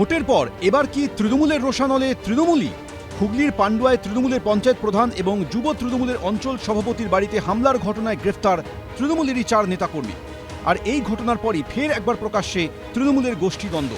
ভোটের পর এবার কি তৃণমূলের রোশানলে তৃণমূলই? হুগলির পাণ্ডুয়ায় তৃণমূলের পঞ্চায়েত প্রধান এবং যুব তৃণমূলের অঞ্চল সভাপতির বাড়িতে হামলার ঘটনায় গ্রেফতার তৃণমূলেরই চার নেতাকর্মী। আর এই ঘটনার পরই ফের একবার প্রকাশ্যে তৃণমূলের গোষ্ঠীদ্বন্দ্ব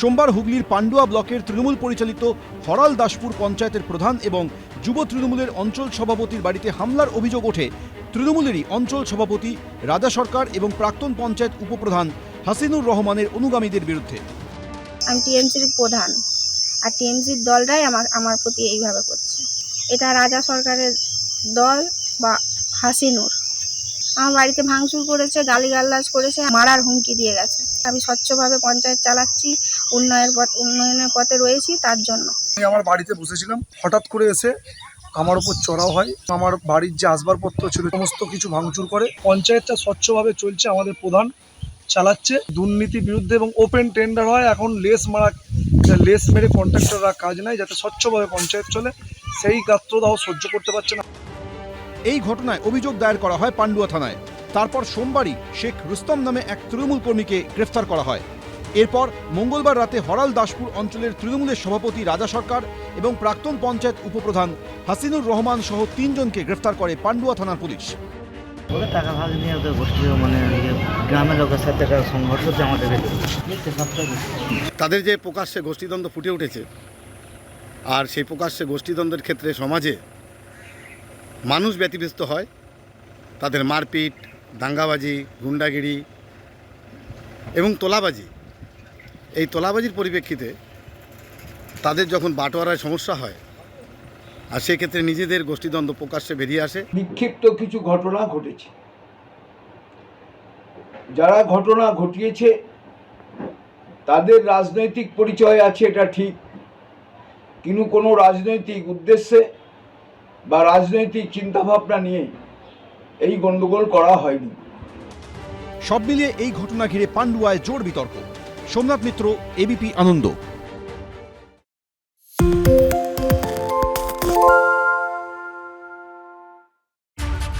সোমবার হুগলির পাণ্ডুয়া ব্লকের তৃণমূল পরিচালিত হরাল দাসপুর পঞ্চায়েতের প্রধান এবং যুব তৃণমূলের অঞ্চল সভাপতির বাড়িতে হামলার অভিযোগ ওঠে তৃণমূলেরই অঞ্চল সভাপতি, রাজা সরকার এবং প্রাক্তন পঞ্চায়েত উপপ্রধান হাসিনুর রহমানের অনুগামীদের বিরুদ্ধে। আমি টিএমসির প্রধান। আর টিএমসির দলটাই আমার আমার প্রতি এইভাবে করছে। এটা রাজা সরকারের দল বা হাসিনুর। আমার বাড়িতে ভাঙচুর করেছে, গালিগাল্লাজ করেছে, মারার হুমকি দিয়ে গেছে। আমি স্বচ্ছভাবে পঞ্চায়েত চালাচ্ছি, উন্নয়নের পথ, উন্নয়নের পথে রয়েছি তার জন্য। আমি আমার বাড়িতে বসেছিলাম, হঠাৎ করে এসে আমার উপর চড়াও হয়। আমার বাড়ির যে আসবাবপত্র ছিল, সমস্ত কিছু ভাঙচুর করে। পঞ্চায়েতটা স্বচ্ছভাবে চলছে, আমাদের প্রধান। চালাচ্ছে দুর্নীতি বিরুদ্ধে এবং ওপেন টেন্ডার হয়। এখন লেস মারা, লেস মেরে কন্ট্রাক্টররা কাজ নেয় যাতে স্বচ্ছভাবে পঞ্চায়েত চলে। সেই গাত্রদাহ সহ্য করতে পারছে না। এই ঘটনায় অভিযোগ দায়ের করা হয় পান্ডুয়া থানায়। তারপর সোমবারই শেখ রুস্তম নামে এক তৃণমূল কর্মীকে গ্রেফতার করা হয়। এরপর মঙ্গলবার রাতে হরাল দাসপুর অঞ্চলের তৃণমূলের সভাপতি রাজা সরকার এবং প্রাক্তন পঞ্চায়েত উপপ্রধান হাসিনুর রহমান সহ তিনজনকে গ্রেফতার করে পান্ডুয়া থানার পুলিশ। ওদের টাকা ভাগ নিয়ে ওদের গোষ্ঠী মানে ইয়ে গ্রামের লোকের সাথে একটা সংঘর্ষ হচ্ছে আমাদের। তাদের যে প্রকাশ্যে গোষ্ঠীদ্বন্দ্ব ফুটে উঠেছে, আর সেই প্রকাশ্যে গোষ্ঠীদ্বন্দ্বের ক্ষেত্রে সমাজে মানুষ ব্যতিব্যস্ত হয়, তাদের মারপিট, দাঙ্গাবাজি, গুন্ডাগিরি এবং তোলাবাজি এই তোলাবাজির পরিপ্রেক্ষিতে তাদের যখন বাটোয়ারায় সমস্যা হয় আর সেক্ষেত্রে নিজেদের গোষ্ঠীদ্বন্দ্ব প্রকাশ্যে বেরিয়ে আসে। বিক্ষিপ্ত কিছু ঘটনা ঘটেছে। যারা ঘটনা ঘটিয়েছে তাদের রাজনৈতিক পরিচয় আছে এটা ঠিক। কিন্তু কোনো রাজনৈতিক উদ্দেশ্যে বা রাজনৈতিক চিন্তাভাবনা নিয়ে এই গণ্ডগোল করা হয়নি। সব মিলিয়ে এই ঘটনা ঘিরে পান্ডুয়ায় জোর বিতর্ক। সোমনাথ মিত্র এবিপি আনন্দ।